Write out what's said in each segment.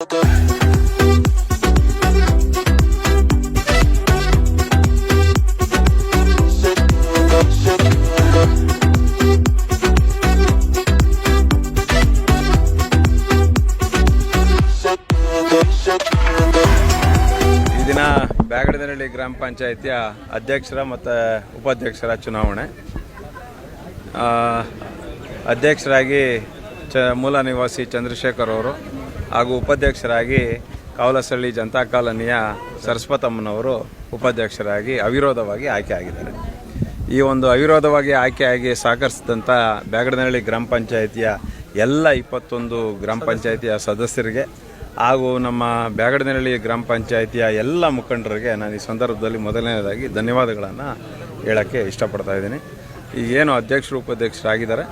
ದಿನ ಬ್ಯಾಗಡದಹಳ್ಳಿ ಗ್ರಾಮ ಪಂಚಾಯಿತಿಯ ಅಧ್ಯಕ್ಷರ ಮತ್ತು ಉಪಾಧ್ಯಕ್ಷರ ಚುನಾವಣೆ. ಅಧ್ಯಕ್ಷರಾಗಿ ಚ ಮೂಲ ನಿವಾಸಿ ಚಂದ್ರಶೇಖರ್ ಅವರು ಹಾಗೂ ಉಪಾಧ್ಯಕ್ಷರಾಗಿ ಕಾವಲಸಳ್ಳಿ ಜನತಾ ಕಾಲೋನಿಯ ಸರಸ್ವತಮ್ಮನವರು ಉಪಾಧ್ಯಕ್ಷರಾಗಿ ಅವಿರೋಧವಾಗಿ ಆಯ್ಕೆ ಆಗಿದ್ದಾರೆ. ಈ ಒಂದು ಅವಿರೋಧವಾಗಿ ಆಯ್ಕೆಯಾಗಿ ಸಹಕರಿಸಿದಂಥ ಬ್ಯಾಗಡನಹಳ್ಳಿ ಗ್ರಾಮ ಪಂಚಾಯಿತಿಯ ಎಲ್ಲ ಇಪ್ಪತ್ತೊಂದು ಗ್ರಾಮ ಪಂಚಾಯಿತಿಯ ಸದಸ್ಯರಿಗೆ ಹಾಗೂ ನಮ್ಮ ಬ್ಯಾಗಡನಹಳ್ಳಿ ಗ್ರಾಮ ಪಂಚಾಯಿತಿಯ ಎಲ್ಲ ಮುಖಂಡರಿಗೆ ನಾನು ಈ ಸಂದರ್ಭದಲ್ಲಿ ಮೊದಲನೇದಾಗಿ ಧನ್ಯವಾದಗಳನ್ನು ಹೇಳೋಕ್ಕೆ ಇಷ್ಟಪಡ್ತಾ ಇದ್ದೀನಿ. ಈಗೇನು ಅಧ್ಯಕ್ಷರು ಉಪಾಧ್ಯಕ್ಷರಾಗಿದ್ದಾರೆ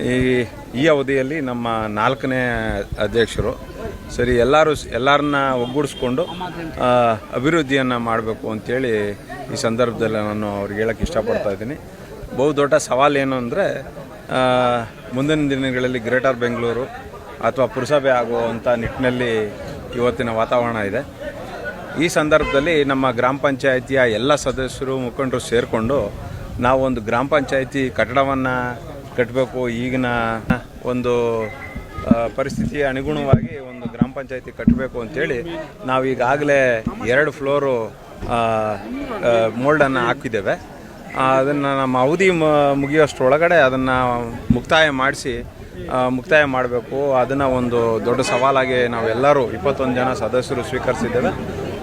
ಈ ಈ ಅವಧಿಯಲ್ಲಿ ನಮ್ಮ ನಾಲ್ಕನೇ ಅಧ್ಯಕ್ಷರು. ಸರಿ, ಎಲ್ಲರೂ ಎಲ್ಲರನ್ನ ಒಗ್ಗೂಡಿಸ್ಕೊಂಡು ಅಭಿವೃದ್ಧಿಯನ್ನು ಮಾಡಬೇಕು ಅಂತೇಳಿ ಈ ಸಂದರ್ಭದಲ್ಲಿ ನಾನು ಅವ್ರಿಗೆ ಹೇಳೋಕ್ಕೆ ಇಷ್ಟಪಡ್ತಾ ಇದ್ದೀನಿ. ಬಹುದೊಡ್ಡ ಸವಾಲು ಏನು ಅಂದರೆ ಮುಂದಿನ ದಿನಗಳಲ್ಲಿ ಗ್ರೇಟರ್ ಬೆಂಗಳೂರು ಅಥವಾ ಪುರಸಭೆ ಆಗುವಂಥ ನಿಟ್ಟಿನಲ್ಲಿ ಇವತ್ತಿನ ವಾತಾವರಣ ಇದೆ. ಈ ಸಂದರ್ಭದಲ್ಲಿ ನಮ್ಮ ಗ್ರಾಮ ಪಂಚಾಯಿತಿಯ ಎಲ್ಲ ಸದಸ್ಯರು ಮುಖಂಡರು ಸೇರಿಕೊಂಡು ನಾವು ಒಂದು ಗ್ರಾಮ ಪಂಚಾಯಿತಿ ಕಟ್ಟಡವನ್ನು ಕಟ್ಟಬೇಕು. ಈಗಿನ ಒಂದು ಪರಿಸ್ಥಿತಿ ಅನುಗುಣವಾಗಿ ಒಂದು ಗ್ರಾಮ ಪಂಚಾಯಿತಿ ಕಟ್ಟಬೇಕು ಅಂತೇಳಿ ನಾವು ಈಗಾಗಲೇ ಎರಡು ಫ್ಲೋರು ಮೋಲ್ಡನ್ನು ಹಾಕಿದ್ದೇವೆ. ಅದನ್ನು ನಮ್ಮ ಅವಧಿ ಮ- ಮುಗಿಯೋಷ್ಟ್ರೊಳಗಡೆ ಅದನ್ನು ಮುಕ್ತಾಯ ಮಾಡಿಸಿ ಮುಕ್ತಾಯ ಮಾಡಬೇಕು. ಅದನ್ನು ಒಂದು ದೊಡ್ಡ ಸವಾಲಾಗಿ ನಾವೆಲ್ಲರೂ ಇಪ್ಪತ್ತೊಂದು ಜನ ಸದಸ್ಯರು ಸ್ವೀಕರಿಸಿದ್ದೇವೆ.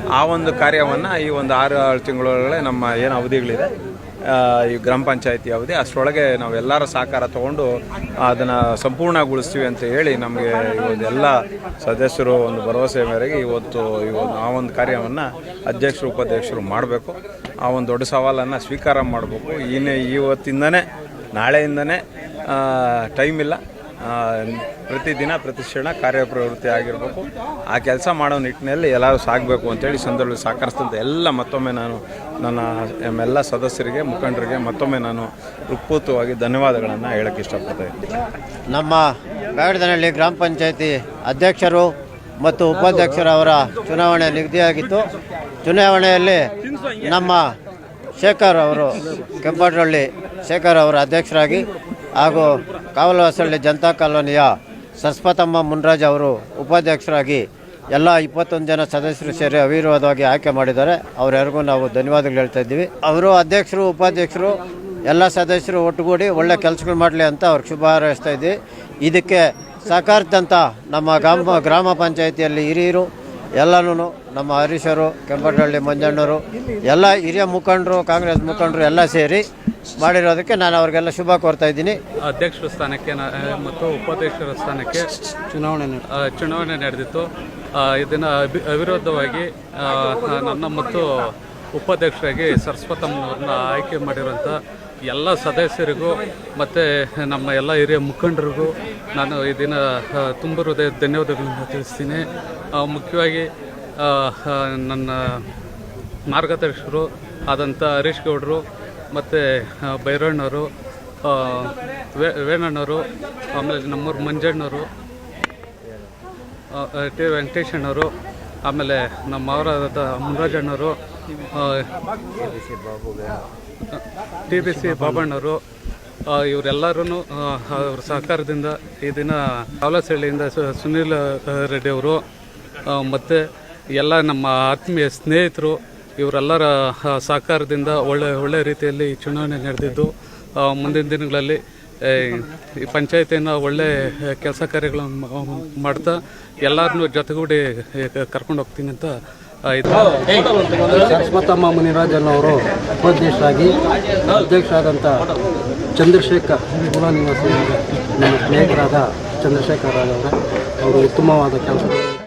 ಆ ಒಂದು ಕಾರ್ಯವನ್ನು ಈ ಒಂದು ಆರು ಆರು ತಿಂಗಳೊಳಗಡೆ ನಮ್ಮ ಏನು ಅವಧಿಗಳಿದೆ ಈ ಗ್ರಾಮ ಪಂಚಾಯತಿ ಯಾವುದೇ, ಅಷ್ಟರೊಳಗೆ ನಾವೆಲ್ಲರ ಸಹಕಾರ ತಗೊಂಡು ಅದನ್ನು ಸಂಪೂರ್ಣಗೊಳಿಸ್ತೀವಿ ಅಂತ ಹೇಳಿ ನಮಗೆ ಇವತ್ತು ಸದಸ್ಯರು ಒಂದು ಭರವಸೆ ಮೇರೆಗೆ ಇವತ್ತು ಒಂದು ಆ ಒಂದು ಕಾರ್ಯವನ್ನು ಅಧ್ಯಕ್ಷರು, ಉಪಾಧ್ಯಕ್ಷರು ಮಾಡಬೇಕು. ಆ ಒಂದು ದೊಡ್ಡ ಸವಾಲನ್ನು ಸ್ವೀಕಾರ ಮಾಡಬೇಕು. ಇನ್ನೇ ಇವತ್ತಿಂದನೇ, ನಾಳೆಯಿಂದನೇ ಟೈಮ್ ಇಲ್ಲ. ಪ್ರತಿದಿನ ಪ್ರತಿ ಕ್ಷಣ ಕಾರ್ಯಪ್ರವೃತ್ತಿ ಆಗಿರಬೇಕು. ಆ ಕೆಲಸ ಮಾಡೋ ನಿಟ್ಟಿನಲ್ಲಿ ಎಲ್ಲರೂ ಸಾಗಬೇಕು ಅಂತೇಳಿ ಸಂದರ್ಭದಲ್ಲಿ ಸಹಕರಿಸಿದಂಥ ಎಲ್ಲ ಮತ್ತೊಮ್ಮೆ ನಾನು ನನ್ನ ಎಲ್ಲ ಸದಸ್ಯರಿಗೆ, ಮುಖಂಡರಿಗೆ ಮತ್ತೊಮ್ಮೆ ನಾನು ಹೃತ್ಪೂರ್ವಕವಾಗಿ ಧನ್ಯವಾದಗಳನ್ನು ಹೇಳಕ್ಕೆ ಇಷ್ಟಪಡ್ತೇನೆ ನಮ್ಮ ಬ್ಯಾಡದನಹಳ್ಳಿ ಗ್ರಾಮ ಪಂಚಾಯತಿ ಅಧ್ಯಕ್ಷರು ಮತ್ತು ಉಪಾಧ್ಯಕ್ಷರವರ ಚುನಾವಣೆ ನಿಗದಿಯಾಗಿತ್ತು. ಚುನಾವಣೆಯಲ್ಲಿ ನಮ್ಮ ಶೇಖರ್ ಅವರು ಕೆಂಪಟಹಳ್ಳಿ ಶೇಖರ್ ಅವರ ಅಧ್ಯಕ್ಷರಾಗಿ ಹಾಗೂ ಕಾವಲವಾಸಹಳ್ಳಿ ಜನತಾ ಕಾಲೋನಿಯ ಸಸ್ಪತಮ್ಮ ಮುನ್ರಾಜ್ ಅವರು ಉಪಾಧ್ಯಕ್ಷರಾಗಿ ಎಲ್ಲ ಇಪ್ಪತ್ತೊಂದು ಜನ ಸದಸ್ಯರು ಸೇರಿ ಅವಿರೋಧವಾಗಿ ಆಯ್ಕೆ ಮಾಡಿದ್ದಾರೆ. ಅವರೆಲ್ಲರಿಗೂ ನಾವು ಧನ್ಯವಾದಗಳು ಹೇಳ್ತಾ ಇದ್ದೀವಿ. ಅವರು ಅಧ್ಯಕ್ಷರು, ಉಪಾಧ್ಯಕ್ಷರು, ಎಲ್ಲ ಸದಸ್ಯರು ಒಟ್ಟುಗೂಡಿ ಒಳ್ಳೆ ಕೆಲಸಗಳು ಮಾಡಲಿ ಅಂತ ಅವ್ರಿಗೆ ಶುಭ ಹಾರೈಸ್ತಾ ಇದ್ದೀವಿ. ಇದಕ್ಕೆ ಸಹಕಾರದಂಥ ನಮ್ಮ ಗ್ರಾಮ ಗ್ರಾಮ ಪಂಚಾಯಿತಿಯಲ್ಲಿ ಹಿರಿಯರು ಎಲ್ಲನೂ ನಮ್ಮ ಹರೀಶರು ಕೆಂಪಟಹಳ್ಳಿ ಮಂಜಣ್ಣರು, ಎಲ್ಲ ಹಿರಿಯ ಮುಖಂಡರು, ಕಾಂಗ್ರೆಸ್ ಮುಖಂಡರು ಎಲ್ಲ ಸೇರಿ ಮಾಡಿರೋದಕ್ಕೆ ನಾನು ಅವ್ರಿಗೆಲ್ಲ ಶುಭ ಕೋರ್ತಾ ಇದ್ದೀನಿ. ಅಧ್ಯಕ್ಷರ ಸ್ಥಾನಕ್ಕೆ ನ- ಮತ್ತು ಉಪಾಧ್ಯಕ್ಷರ ಸ್ಥಾನಕ್ಕೆ ಚುನಾವಣೆ ಆ, ಚುನಾವಣೆ ನಡೆದಿತ್ತು. ಆ, ಇದನ್ನು ಅಭಿ ಅವಿರೋಧವಾಗಿ ಆ, ನನ್ನ ಮತ್ತು ಉಪಾಧ್ಯಕ್ಷರಾಗಿ ಸರಸ್ವತಮ್ಮನವ್ರನ್ನ ಆಯ್ಕೆ ಮಾಡಿರುವಂಥ ಎಲ್ಲ ಸದಸ್ಯರಿಗೂ ಮತ್ತು ನಮ್ಮ ಎಲ್ಲ ಹಿರಿಯ ಮುಖಂಡರಿಗೂ ನಾನು ಇದನ್ನು ದಿನ ತುಂಬ ಹೃದಯ ಧನ್ಯವಾದಗಳನ್ನು ತಿಳಿಸ್ತೀನಿ. ಆ, ಮುಖ್ಯವಾಗಿ ಆ, ಆ, ನನ್ನ ಮಾರ್ಗದರ್ಶಕರು ಆದಂಥ ಹರೀಶ್ ಗೌಡರು ಮತ್ತು ಭೈರಣ್ಣವರು ವೇಣಣ್ಣವರು ಆಮೇಲೆ ನಮ್ಮೂರು ಮಂಜಣ್ಣವರು ಟಿ ವೆಂಕಟೇಶಣ್ಣವರು ಆಮೇಲೆ ನಮ್ಮ ಅವರಾದ ಮುನರಾಜಣ್ಣವರು ಟಿ ಬಿ ಸಿ ಬಾಬಣ್ಣವರು ಇವರೆಲ್ಲರೂ ಅವ್ರ ಸಹಕಾರದಿಂದ ಈ ದಿನ ಕಾವಲಸಳ್ಳಿಯಿಂದ ಸುನೀಲ್ ರೆಡ್ಡಿಯವರು ಮತ್ತು ಎಲ್ಲ ನಮ್ಮ ಆತ್ಮೀಯ ಸ್ನೇಹಿತರು ಇವರೆಲ್ಲರ ಸಹಕಾರದಿಂದ ಒಳ್ಳೆ ಒಳ್ಳೆ ರೀತಿಯಲ್ಲಿ ಚುನಾವಣೆ ನಡೆದಿದ್ದು. ಮುಂದಿನ ದಿನಗಳಲ್ಲಿ ಈ ಪಂಚಾಯತಿನ ಒಳ್ಳೆ ಕೆಲಸ ಕಾರ್ಯಗಳನ್ನು ಮಾಡ್ತಾ ಎಲ್ಲರನ್ನೂ ಜೊತೆಗೂಡಿ ಕರ್ಕೊಂಡು ಹೋಗ್ತೀನಿ ಅಂತ ಅವರು ಮುನಿರಾಜನ್ ಅವರು ಉಪಾಧ್ಯಕ್ಷರಾಗಿ ಅಧ್ಯಕ್ಷರಾದಂಥ ಚಂದ್ರಶೇಖರ್ ಮೂಲ ನಿವಾಸಿ ನಮ್ಮ ಸ್ನೇಹಿತರಾದ ಚಂದ್ರಶೇಖರ್ ಅವರ, ಅವರು ಉತ್ತಮವಾದ ಕೆಲಸ